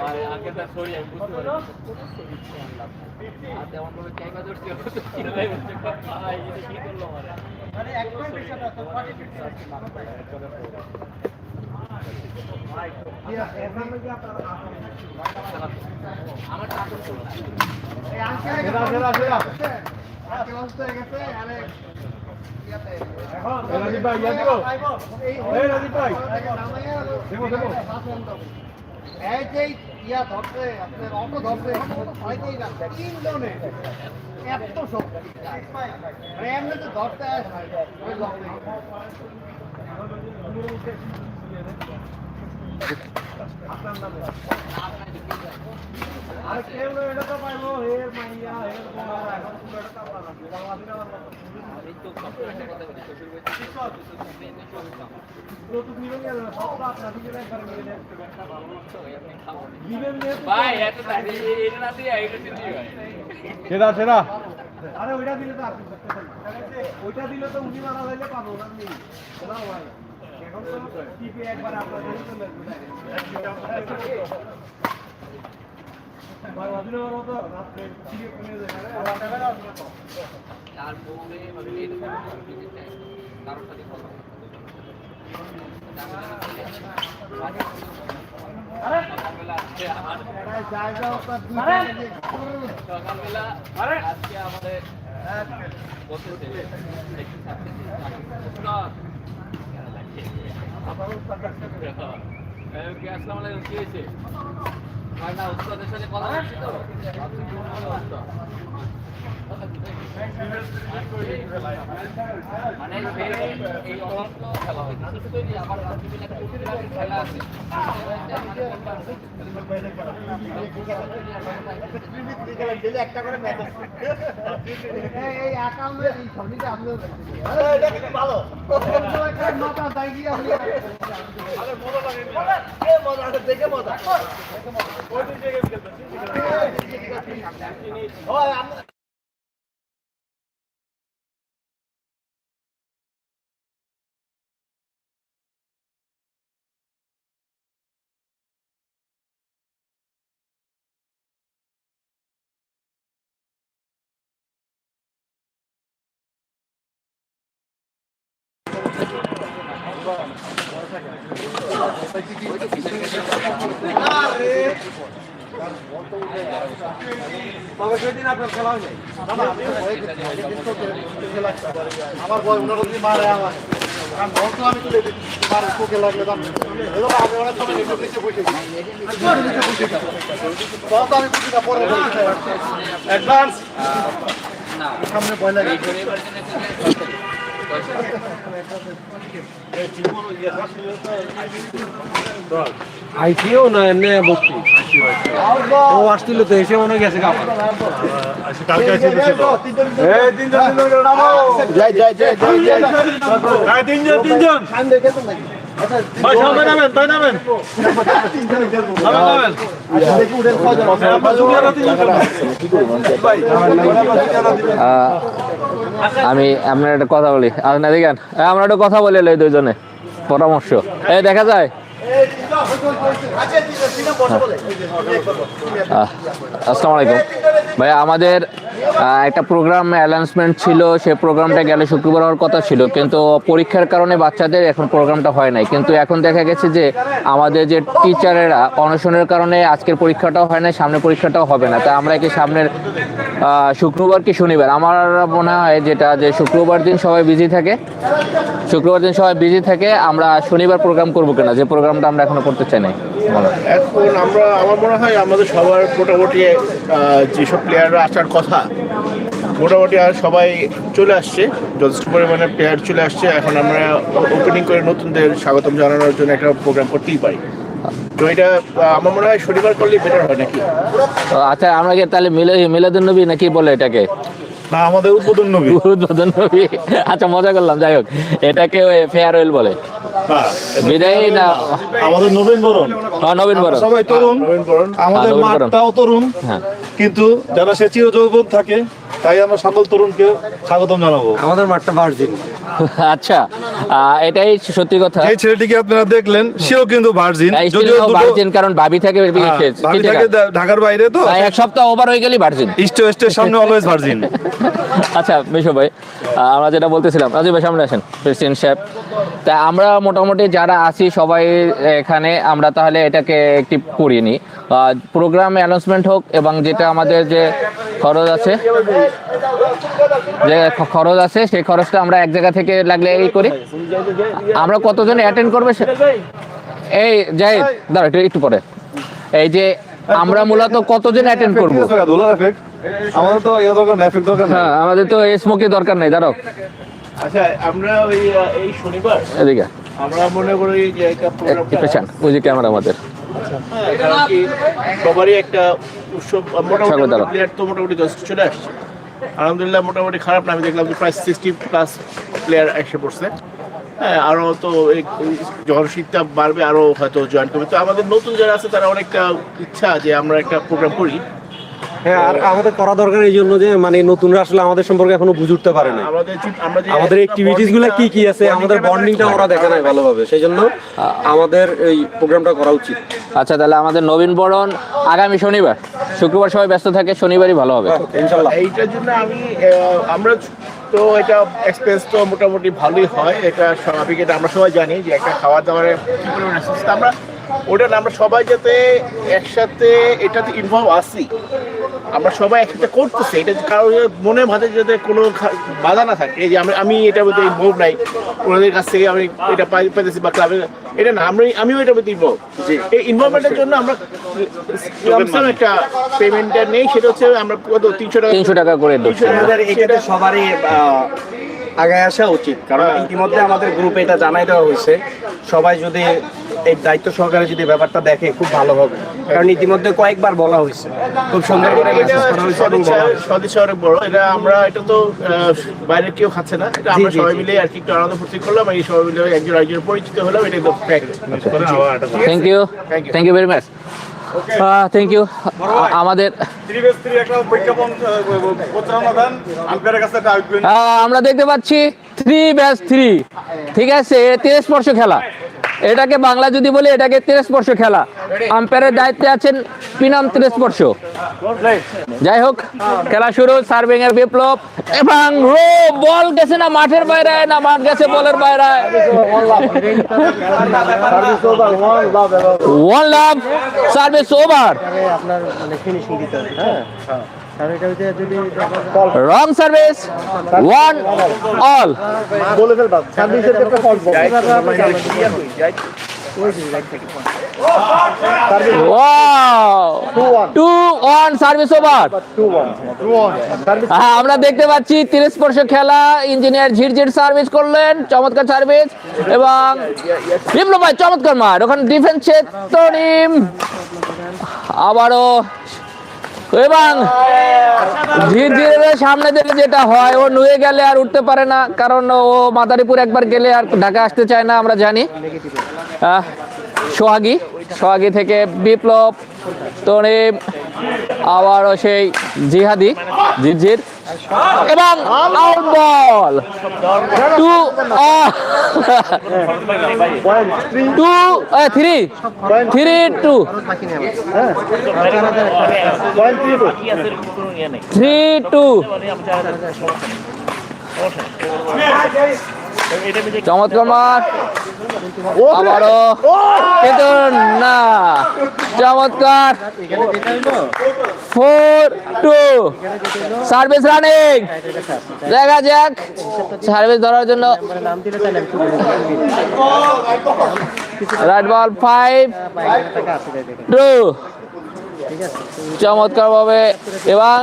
আরে আগেরটা সরি আমি বুঝতে পারি আর তেমন ভাবে ক্যাঙ্গা এত শক্তি। ধরতে আসে সেরা সেরা। আরে ওইটা দিলে তো ওইটা দিলে তো উনি মারা হইলে পাবো না না ভাই সকালবেলা আজকে আমাদের বলতেছে উস্তাদের সাথে কথা বলছি তো মনে? মানে এই খেলা হয় আছে একটা করে ম্যাচ এই অ্যাকাউন্টে এই ছবিটা আপনিও এটা কিন্তু ভালো মাথা যাই গিয়ে আপনি মজা দেখে মজা তবে সেদিন আপনার খেলা আমার বয় ওনার যদি মারে আমার কারণ বল তো আমি তুলে দিচ্ছি মারে চোখে লাগলে দাম আমি অনেক সময় নিচে নিচে বসে নিচে বসে বল তো আমি বুঝি না পরে অ্যাডভান্স সামনে ভয় লাগে আইসিও না এমনি বসছি ও আসছিল তো এসে মনে গেছে তিনজন তিনজন আমি আপনার একটা কথা বলি। আপনার দেখেন আমরা একটা কথা বলে লই দুইজনে। পরামর্শ। এই, দেখা যায়? আসসালামু আলাইকুম। ভাই আমাদের একটা প্রোগ্রাম অ্যানাউন্সমেন্ট ছিল সেই প্রোগ্রামটা গেলে শুক্রবার হওয়ার কথা ছিল, কিন্তু পরীক্ষার কারণে বাচ্চাদের এখন প্রোগ্রামটা হয় নাই। কিন্তু এখন দেখা গেছে যে, আমাদের যে টিচারেরা অনশনের কারণে আজকের পরীক্ষাটাও হয় না সামনে পরীক্ষাটাও হবে না। তাই আমরা কি সামনের শুক্রবার কি শনিবার? আমার মনে হয় যেটা যে শুক্রবার দিন সবাই বিজি থাকে, শুক্রবার দিন সবাই বিজি থাকে, আমরা শনিবার প্রোগ্রাম করব কিনা? যে প্রোগ্রামটা আমরা এখনও করতে চাই বলো। এখন আমরা, আমার মনে হয় আমাদের সবার মোটামুটি যেসব প্লেয়াররা আসার কথা, মোটামুটি আর সবাই চলে আসছে। যথেষ্ট পরিমাণে প্লেয়ার চলে আসছে। এখন আমরা ওপেনিং করে নতুনদের স্বাগতম জানানোর জন্য একটা প্রোগ্রাম করতেই পারি। তো এটা আমার মনে হয় শনিবার করলে বেটার হয় নাকি? আচ্ছা আমরা তাহলে মিলে মিলাদুন নবী নাকি বলে এটাকে? না আমাদের উদ্বোধন নবী। উদ্বোধন নবী। আচ্ছা মজা করলাম যাই হোক। এটাকে ফেয়ারওয়েল বলে। বিদায় না আমাদের নবীন বরণ। হ্যাঁ, নবীন বরণ। সবাই তরুণ। আমাদের বরণ। মাঠটাও তরুণ। হ্যাঁ। কিন্তু যারা সে চির যৌবন থাকে তাই আমরা সকল তরুণকে স্বাগতম জানাব। আমাদের মাঠটা ভার্জিন। আচ্ছা এটাই সত্যি কথা। এই ছেলেটিকে আপনারা দেখলেন সেও কিন্তু ভার্জিন যদিও ভার্জিন কারণ ভাবি থাকে হ্যাঁ, ভাবি থাকে ঢাকার বাইরে তো। এক সপ্তাহ ওভার হয়ে গেলি ভার্জিন ইস্ট ওয়েস্টের সামনে অলওয়েজ ভার্জিন আচ্ছা বিশু ভাই আমরা যেটা বলতেছিলাম রাজু ভাই সামনে আসেন প্রেসিডেন্ট সাহেব তা আমরা মোটামুটি যারা আছি সবাই এখানে আমরা তাহলে এটাকে একটি করিয়ে নিই। প্রোগ্রাম অ্যানাউন্সমেন্ট হোক এবং যেটা আমাদের যে খরচ আছে যে খরচ আছে সেই খরচটা আমরা এক জায়গা থেকে লাগলে এই করি। আমরা কতজন অ্যাটেন্ড করবে সে- এই যাই দাঁড়া একটু একটু পরে। এই যে আমরা মূলত কতজন অ্যাটেন্ড করব? আমাদের তো ইয়ে দরকার না এফেক্ট দরকার না হ্যাঁ আমাদের তো স্মোকি দরকার নেই দাঁড়াও। আচ্ছা আমরা ওই এই শনিবার এদিকে। আমরা মনে করি যে একটা প্রোগ্রামটা পেছান ওই যে ক্যামেরা আমাদের। কারণ কি সবারই একটা উৎসব মোটামুটি প্লেয়ার তো মোটামুটি যথেষ্ট চলে আসছে। আলহামদুলিল্লাহ, মোটামুটি খারাপ না। আমি দেখলাম যে প্রায় সিক্সটি প্লাস প্লেয়ার এসে পড়ছে। হ্যাঁ আরও তো যখন শীতটা বাড়বে আরও হয়তো জয়েন করবে। তো আমাদের নতুন যারা আছে, তারা অনেকটা ইচ্ছা যে আমরা একটা প্রোগ্রাম করি। হ্যাঁ আর আমাদের করা দরকার এই জন্য যে মানে নতুনরা আসলে আমাদের সম্পর্কে এখনও বুঝে উঠতে পারে না আমাদের যে- আমরা যে আমাদের অ্যাক্টিভিটিসগুলো কি কি আছে আমাদের বন্ডিংটা ওরা দেখে নাই ভালোভাবে। সেই জন্য আমাদের এই প্রোগ্রামটা করা উচিত। আচ্ছা তাহলে আমাদের নবীন বরণ আগামী শনিবার। শুক্রবার সবাই ব্যস্ত থাকে শনিবারই ভালো হবে। ইনশাল্লাহ এইটার জন্য আমি আমরা তো এটা এক্সপেন্স তো মোটামুটি ভালোই হয়। এটা স্বাভাবিক এটা আমরা সবাই জানি যে একটা খাওয়া দাওয়ার কি পরিমাণ আমরা ওটা না আমরা সবাই যাতে একসাথে এটাতে ইনভলভ আসি আমরা সবাই একসাথে করতেছি এটা কারও মনে মাঝে যাতে কোনো বাধা না থাকে। যে আমরা আমি এটার মধ্যে ইনভলভ নাই ওনাদের কাছ থেকে আমি এটা পাই পাইতেছি বা ক্লাবে এটা না আমি আমিও এটার মধ্যে ইনভলভ এই ইনভলভমেন্টের জন্য আমরা lump-sum একটা পেমেন্টটা নেই সেটা হচ্ছে আমরা কত তিনশো টাকা তিনশো টাকা করে এক্ষেত্রে সবারই আহ, আগে আসা উচিত। কারণ ইতিমধ্যে আমাদের গ্রুপে এটা জানাই দেওয়া হয়েছে। সবাই যদি এই দায়িত্ব সহকারে যদি ব্যাপারটা দেখে খুব ভালো হবে। কারণ ইতিমধ্যে কয়েকবার বলা হয়েছে। খুব সুন্দর করে মেসেজ করা হয়েছে এবং। বড়। এটা আমরা এটা তো বাইরে কেউ খাচ্ছে না। এটা আমরা সবাই মিলে আর কি একটু আনন্দ ফুর্তি করলাম এই সবাই মিলে একজন আরেকজন পরিচিত হলাম। এটা একদম fact। Thank you thank you very much thank you আমাদের আহ, আমরা দেখতে পাচ্ছি থ্রি ব্যাচ থ্রি ঠিক আছে তেরো স্পর্শ খেলা। এটাকে বাংলা যদি বলি, এটাকে তেরো স্পর্শ খেলা। আম্পায়ারের দায়িত্বে আছেন পিনাম তেরো স্পর্শ যাই হোক, খেলা শুরু সার্ভিং এর বিপ্লব, এবং রো, বল গেছে না মাঠের বাইরে, না মাঠ গেছে বলের বাইরে। ওয়ান লাভ সার্ভিস ওভার আপনার মানে ফিনিশিং দিতে হবে হ্যাঁ রং সার্ভিস ওয়ান অল বলে ফেলবা সার্ভিসের ক্ষেত্রে fault two one service over হ্যাঁ আমরা দেখতে পাচ্ছি তিরিশ স্পর্শ খেলা ইঞ্জিনিয়ার ঝিরঝির সার্ভিস করলেন চমৎকার সার্ভিস এবং বিপ্লব ভাই চমৎকার মার ওখানে ডিফেন্সের তরিম আবারও এবং ধীরে ধীরে সামনে দিলে যেটা হয়, ও নুয়ে গেলে আর উঠতে পারে না, কারণ ও মাদারীপুর একবার গেলে আর ঢাকা আসতে চায় না, আমরা জানি। সোহাগী সোহাগী থেকে বিপ্লব তরিম আবারও সেই জিহাদি ঝিরঝির এবং out ball. Two two three three, two. Three, two. চমৎকার মাঠ। আবারও কিন্তু না, চমৎকার। ফোর টু সার্ভিস রানিং দেখা যাক। সার্ভিস ধরার জন্য। রাইট বল ফাইভ টু চমৎকার ভাবে এবং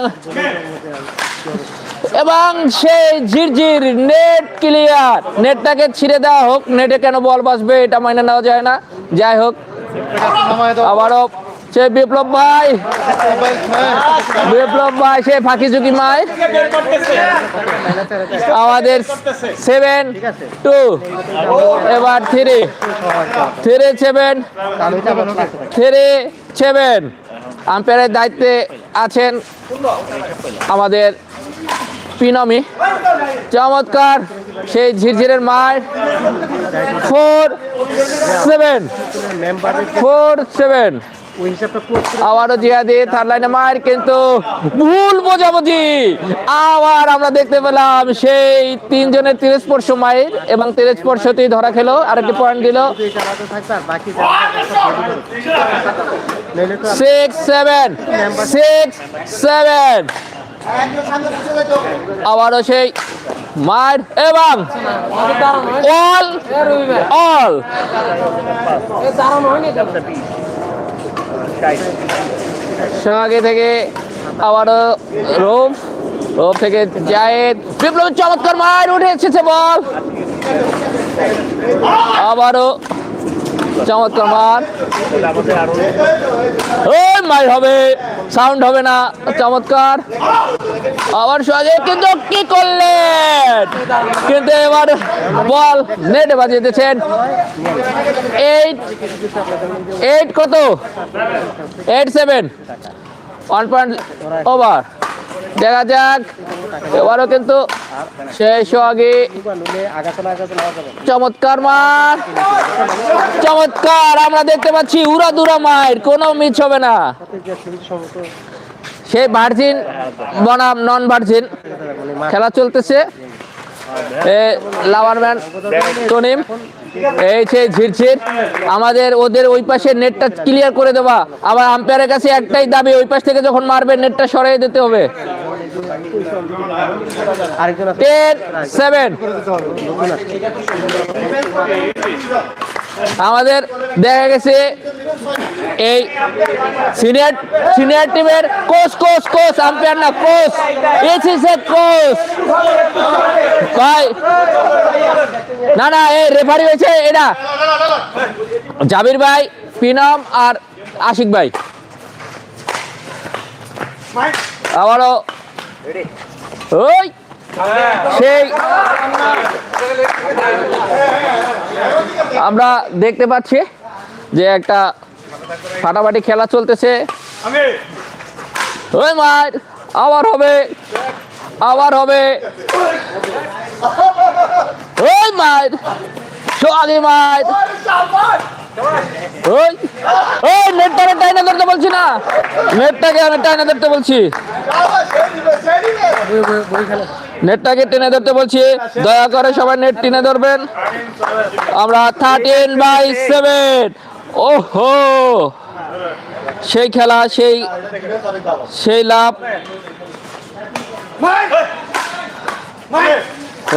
এবং সেই ঝিরঝির নেট ক্লিয়ার নেটটাকে ছিঁড়ে দেওয়া হোক নেটে কেন বল বাসবে এটা মাইনে নেওয়া যায় না। যাই হোক, আবারও সে বিপ্লব ভাই। বিপ্লব ভাই সে ফাঁকি ঝুঁকি মাই। আমাদের সেভেন টু এবার three three seven three seven আম্পায়ারের দায়িত্বে আছেন আমাদের পিনমি। চমৎকার। সেই ঝিরঝিরের মার। Four seven. Four seven. আবারও জিহাদি থার্ড লাইনে মার, কিন্তু ভুল বোঝাবুঝি। আবার আমরা দেখতে পেলাম সেই তিনজনের তিরিশ স্পর্শ মাইর এবং তিরিশ স্পর্শতেই ধরা খেলো, আরেকটি পয়েন্ট দিল। সিক্স সেভেন সিক্স সেভেন আবারও সেই মার এবং অল অল। থেকে আবারও রোম রোম থেকে জায়েদ। বিপ্লব চমৎকার মার উঠে এসেছে বল। আবারও চমৎকার মার ওই মার হবে সাউন্ড হবে না, চমৎকার। আবার সহজে কিন্তু কি করলেন? কিন্তু এবার বল নেটে বাজিয়ে দিয়েছেন। এইট এইট কত? Eight seven one point over দেখা যাক। এবারও কিন্তু শেষ আগে চমৎকার মার। চমৎকার, আমরা দেখতে পাচ্ছি উড়া দুরা মায়ের, কোনো মিস হবে না। সেই ভার্জিন বনাম, নন ভার্জিন, খেলা চলতেছে। এই সেই ঝিরঝির, আমাদের ওদের ওই পাশে নেটটা ক্লিয়ার করে দেওয়া আবার আম্পায়ারের কাছে একটাই দাবি, ওই পাশ থেকে যখন মারবে, নেটটা সরিয়ে দিতে হবে। টেন সেভেন আমাদের দেখা গেছে এই সিনিয়র সিনিয়র টিমের কোচ কোচ কোচ আম্পায়ার না, কোচ এসেছে কোচ। ভাই, না না, এই রেফারি হয়েছে এটা জাবির ভাই, পিনম আর আশিক ভাই। আবারও ওই, সেই। আমরা দেখতে পাচ্ছি যে একটা ফাটাফাটি খেলা চলতেছে। ওই মার, আবার হবে আবার হবে। ওই মার সোহাগী মার ওই ওই নেটটাকে টাইনা ধরতে বলছি না। নেটটাকে আমি টাইনা ধরতে বলছি। নেটটাকে টেনে ধরতে বলছি। দয়া করে সবাই নেট টেনে ধরবেন। আমরা থার্টিন বাই সেভেন ওহো! সেই খেলা, সেই সেই লাভ।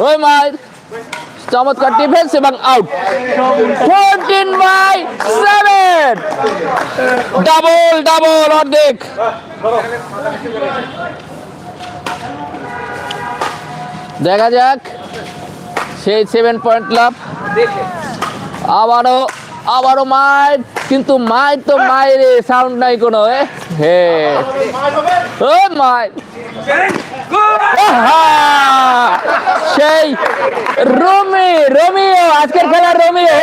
ওই মার চমৎকার ডিফেন্স এবং out fourteen by seven double double অর্ধেক দেখা যাক, সেই সেভেন পয়েন্ট লাভ আবারও আবারও মায়ের কিন্তু মায়ের তো মায়ের সাউন্ড নাই কোনো? হে ও মায়ের! সেই রমি, রমিও, আজকের খেলা রমিও।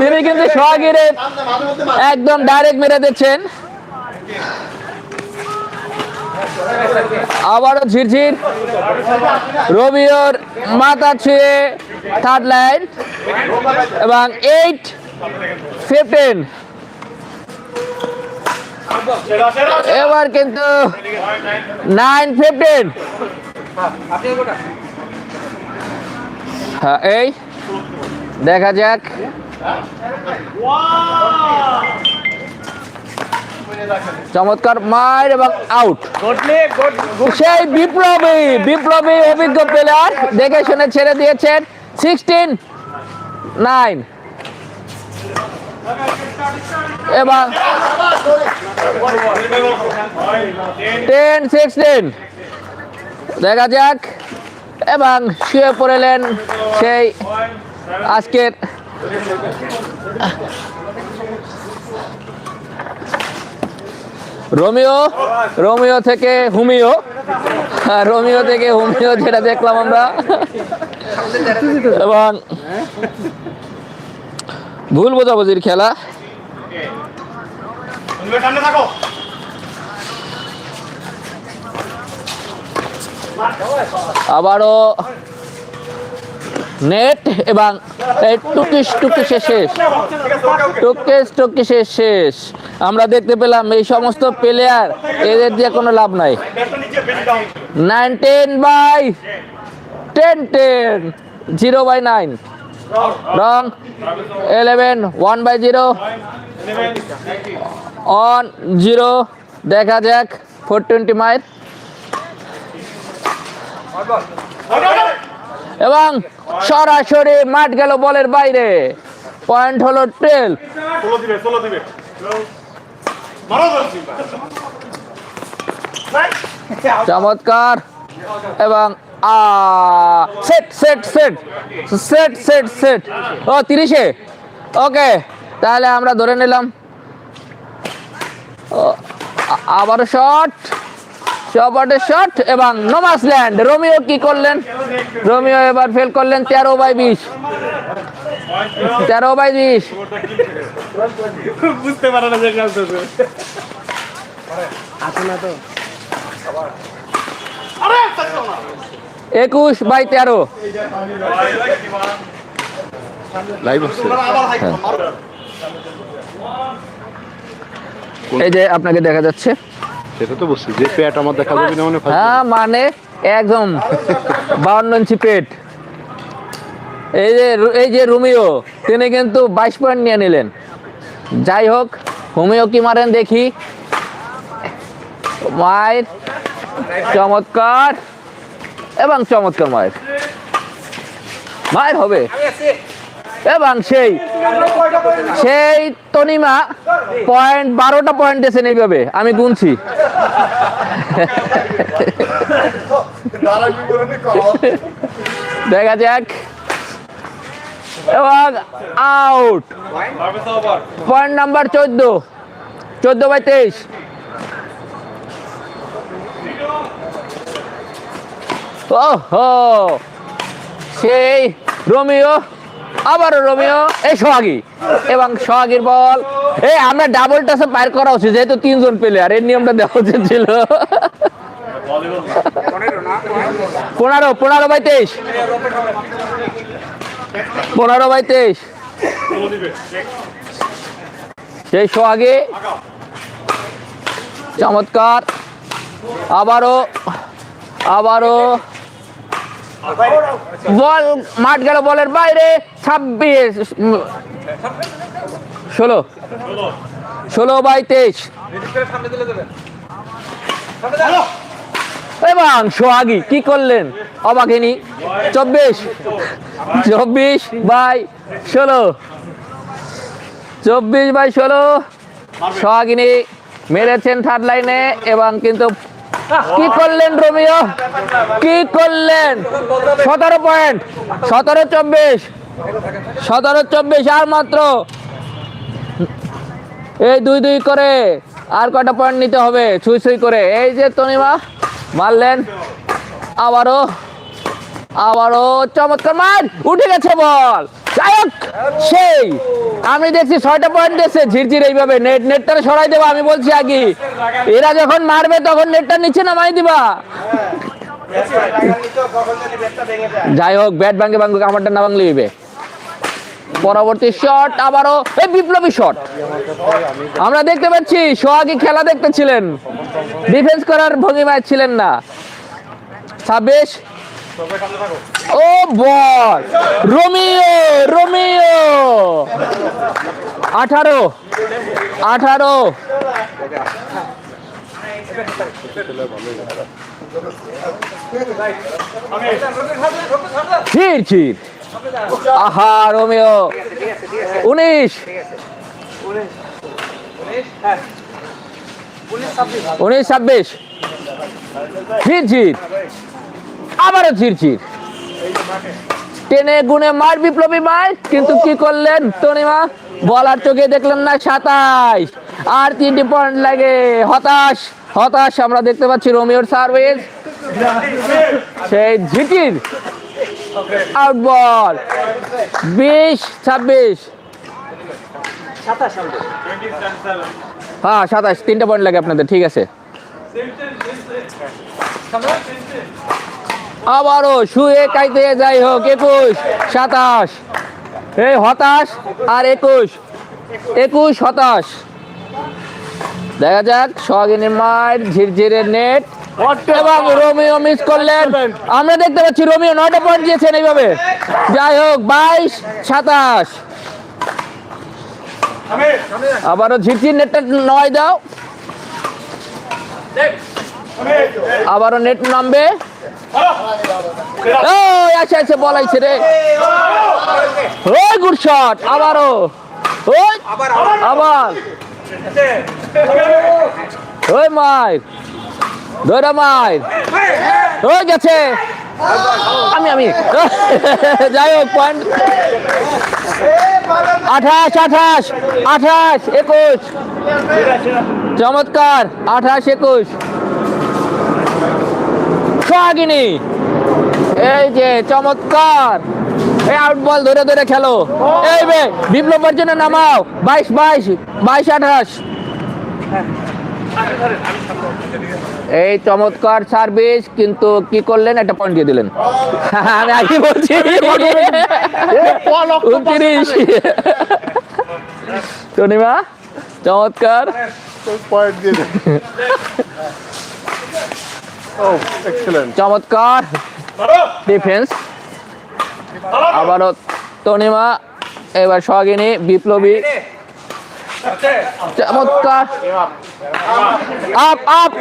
তিনি কিন্তু সোহাগিরে একদম ডাইরেক্ট মেরে দিচ্ছেন। আবারও ঝিরঝির। রবিওর মাথা ছুঁয়ে থার্ড লাইন এবং এইট ফিফটিন এবার কিন্তু নাইন ফিফটিন হ্যাঁ এই, দেখা যাক। চমৎকার মার এবং আউট সেই বিপ্লবী বিপ্লবী অভিজ্ঞ প্লেয়ার দেখে শুনে ছেড়ে দিয়েছেন। সিক্সটিন নাইন এবং টেন সিক্সটিন দেখা যাক। এবং শুয়ে পড়েলেন সেই আজকের রোমিও রোমিও থেকে হুমিও। রোমিও থেকে হুমিও যেটা দেখলাম আমরা। এবং ভুল বোঝাবুঝির খেলা। আবারও নেট এবং টুকিস টুকিসে শেষ। টুকিস টুকিসে শেষ। আমরা দেখতে পেলাম এই সমস্ত প্লেয়ার এদের দিয়ে কোনো লাভ নাই। Nineteen by ten ten zero by nine wrong eleven one by zero on zero দেখা যাক ফোর টোয়েন্টি মাইল এবং সরাসরি মাঠ গেল বলের বাইরে। পয়েন্ট হলো মারো চমৎকার। এবং set set set set set set ও তিরিশে। ওকে তাহলে আমরা ধরে নিলাম। ও, আ- আবারও শট চপাটের শট এবং নোমাস ল্যান্ড রোমিও কি করলেন? রোমিও এবার ফেল করলেন তেরো বাই বিশ। তেরো বাই বিশ। বুঝতে পারে না যে খেলতেছে আছে না তো একুশ বাই তেরো। লাইভ এই যে আপনাকে দেখা যাচ্ছে। সেটা তো বলছি যে পেয়ারটা আমার দেখা যাবে না মানে হ্যাঁ মানে একদম বাউন্ন ইঞ্চি পেট। এই যে এই যে রুমিও তিনি কিন্তু বাইশ পয়েন্ট নিয়ে নিলেন। যাই হোক হোমিও কি মারেন দেখি। মায়ের চমৎকার। এবং চমৎকার মায়ের। মায়ের হবে। এবং সেই সেই তনিমা পয়েন্ট বারোটা পয়েন্ট এসে এইভাবে আমি গুনছি। দেখা যাক। এবং আউট পয়েন্ট নাম্বার চোদ্দ। চোদ্দ বাই তেইশ। ওহো! সেই রোমিও, আবারও রোমিও, এই সোহাগী। এবং সোহাগীর বল। এই আমরা ডাবল টাসে পার করা উচিত, যেহেতু তিনজন প্লেয়ার এর নিয়মটা দেওয়া উচিত ছিল। পনেরো পনেরো বাই তেইশ। পনেরো বাই তেইশ। সেই সোহাগে। চমৎকার। আবারও আবারও বল, মাঠ গেল বলের বাইরে, ছাব্বিশ ষোলো ষোলো বাই তেইশ। এবং সোহাগী, কি করলেন? অবাঘিনী চব্বিশ চব্বিশ বাই ষোলো, চব্বিশ বাই ষোলো। সোহাগিনী মেরেছেন থার্ড লাইনে এবং কিন্তু কি করলেন রোমিও? কি করলেন? সতেরো পয়েন্ট সতেরো চব্বিশ সতেরো চব্বিশ আর মাত্র। এই দুই দুই করে আর কটা পয়েন্ট নিতে হবে? ছুঁই ছুঁই করে। এই যে তনিমা, মারলেন। আবারও আবারও চমৎকার মার। উঠে গেছে বল। যাই সেই, আমি দেখছি ছয়টা পয়েন্ট দিয়েছে ঝিরঝির এইভাবে নেট নেটটা সরাই দেবো, আমি বলছি আগে, এরা যখন মারবে তখন নেটটা নিচে নামাই দিবা। যাই হোক ব্যাট ভাঙ্গে ভাঙ্গুক আমারটা না ভাঙলে হইবে পরবর্তী শট আবারও, এই বিপ্লবী শট আমরা দেখতে পাচ্ছি, সোহাগী খেলা দেখতেছিলেন। ডিফেন্স করার ভঙ্গিমায় ছিলেন না। ছাব্বিশ ও বল রোমিও রোমিও। আঠারো আঠারো। চির চির আহা, রোমিও। উনিশ। উনিশ, ছাব্বিশ। চির চির আবারও চিরচির টেনে গুনে মার বিপ্লবী মার কিন্তু কি করলেন তনিমা? বলার চোখে দেখলেন না সাতাইশ। আর তিনটি পয়েন্ট লাগে। হতাশ হতাশ আমরা দেখতে পাচ্ছি রোমিওর সার্ভিস। সেই ঝিটির আউট বল বিশ, ছাব্বিশ। হ্যাঁ সাতাশ। তিনটা পয়েন্ট লাগে আপনাদের, ঠিক আছে। আবারও শুয়ে কাইতে যাই হোক, একুশ, সাতাশ এই হতাশ আর একুশ একুশ, হতাশ। দেখা যাক সোহাগিনীর মায়ের ঝিরঝিরের নেট। এবং রোমিও মিস করলেন। আমরা দেখতে পাচ্ছি রোমিও নয়টা পয়েন্ট দিয়েছেন এইভাবে। যাই হোক, বাইশ, সাতাশ। আবারও ঝিরঝির নেটটা নয় দাও। আবারও নেট নামবে। আচ্ছা আচ্ছা বলাইছে রে। ওই গুড শট, আবারও। আবার। ওই মাইর ধরে মাইর ওই গেছে। আমি আমি। যাই হোক পয়েন্ট আঠাশ আঠাশ আঠাশ, একুশ। চমৎকার, আঠাশ, একুশ। সোহাগিনী এই যে চমৎকার। এই আউট বল ধরে ধরে খেলো। এই বে বিপ্লবের জন্য নামাও। বাইশ বাইশ বাইশ, আঠাশ। এই চমৎকার সার্ভিস কিন্তু কি করলেন? একটা পয়েন্ট দিয়ে দিলেন। আমি আগে বলছি। উনত্রিশ। টনিমা চমৎকার। পয়েন্ট দিয়ে চমৎকার। ডিফেন্স আবারও তনিমা এবার সহিনী বিপ্লবী। চমৎকার। Up up.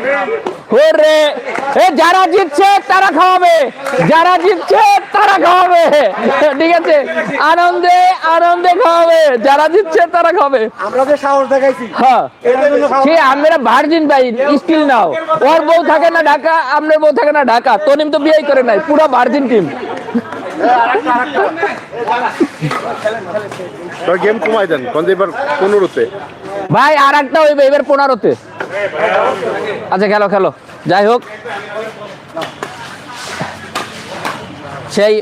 এ যারা জিতছে তারা খাওয়াবে। যারা জিতছে তারা খাওয়াবে। ঠিক আছে? আনন্দে আনন্দে খাওয়াবে। যারা জিতছে তারা খাবে আমরা যে সাহস দেখাইছি। হ্যাঁ। সে আমরা ভার্জিন ভাই স্টিল নাও ওর বউ থাকে না ঢাকা আপনার বউ থাকে না ঢাকা। তনিম তো বিয়ে করে নাই পুরো ভার্জিন টিম গেম কমাই দেন কোন এবার পনেরোতে। ভাই আর একটা হইবে এবার পনেরোতে। আচ্ছা খেলো খেলো। যাই হোক। সেই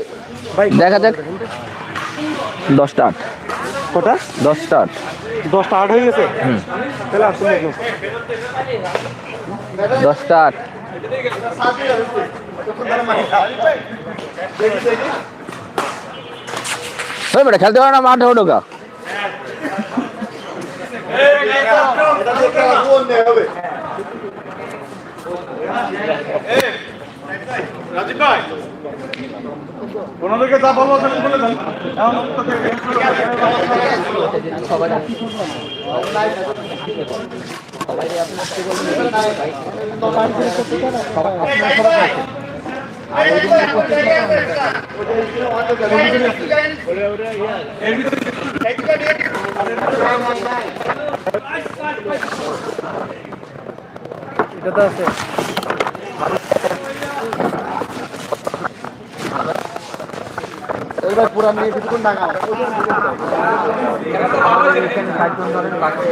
দেখা যাক। দশটা আট। কটা? দশটা আট। দশটা আট হয়ে গেছে। দশটা আট। বেটা খেলতে পারে না মাঠে ওঠোকা রাজীব ভাই ওনাদেরকে যা বলব সেটা বলে দেন এখন তোকে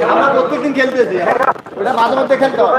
আমরা প্রত্যেকদিন খেলতেছি ওটা মাঝে মধ্যে খেলতে হবে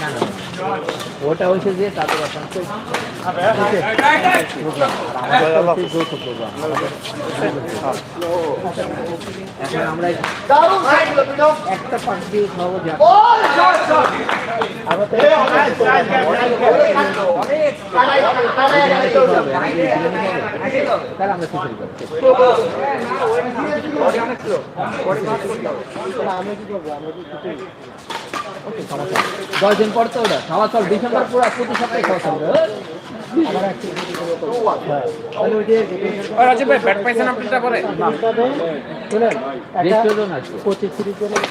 না না। ওটা হয়েছে যে তাদের একটা খিচুড়ি আমি কি করব? আমরা কি কিছু ওকে। দশ দিন পর তো ওটা খাওয়া চল। ডিসেম্বর পুরো প্রতি সপ্তাহে খাওয়া চল পঁচিশ তিরিশ জনের